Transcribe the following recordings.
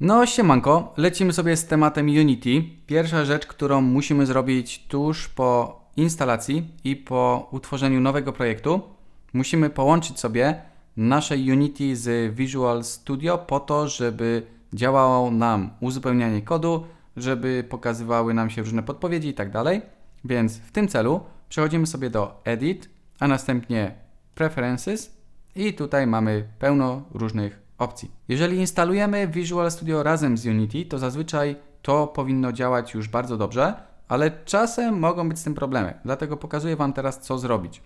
No siemanko, lecimy sobie z tematem Unity. Pierwsza rzecz, którą musimy zrobić tuż po instalacji i po utworzeniu nowego projektu, musimy połączyć sobie nasze Unity z Visual Studio po to, żeby działało nam uzupełnianie kodu, żeby pokazywały nam się różne podpowiedzi i tak dalej. Więc w tym celu przechodzimy sobie do Edit, a następnie Preferences i tutaj mamy pełno różnych opcji. Jeżeli instalujemy Visual Studio razem z Unity, to zazwyczaj to powinno działać już bardzo dobrze, ale czasem mogą być z tym problemy. Dlatego pokazuję Wam teraz, co zrobić.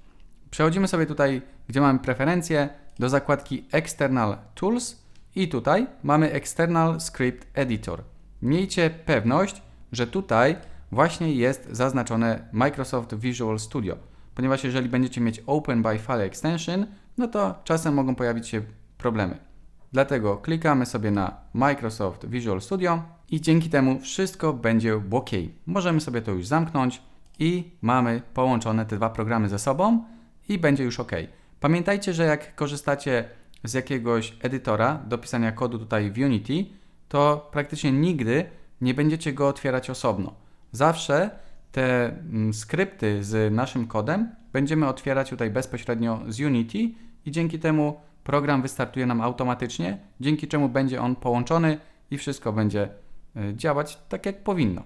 Przechodzimy sobie tutaj, gdzie mamy preferencje, do zakładki External Tools i tutaj mamy External Script Editor. Miejcie pewność, że tutaj właśnie jest zaznaczone Microsoft Visual Studio, ponieważ jeżeli będziecie mieć Open by File Extension, no to czasem mogą pojawić się problemy. Dlatego klikamy sobie na Microsoft Visual Studio i dzięki temu wszystko będzie ok. Możemy sobie to już zamknąć i mamy połączone te dwa programy ze sobą i będzie już ok. Pamiętajcie, że jak korzystacie z jakiegoś edytora do pisania kodu tutaj w Unity, to praktycznie nigdy nie będziecie go otwierać osobno. Zawsze te mm, skrypty z naszym kodem będziemy otwierać tutaj bezpośrednio z Unity i dzięki temu program wystartuje nam automatycznie, dzięki czemu będzie on połączony i wszystko będzie y, działać tak jak powinno.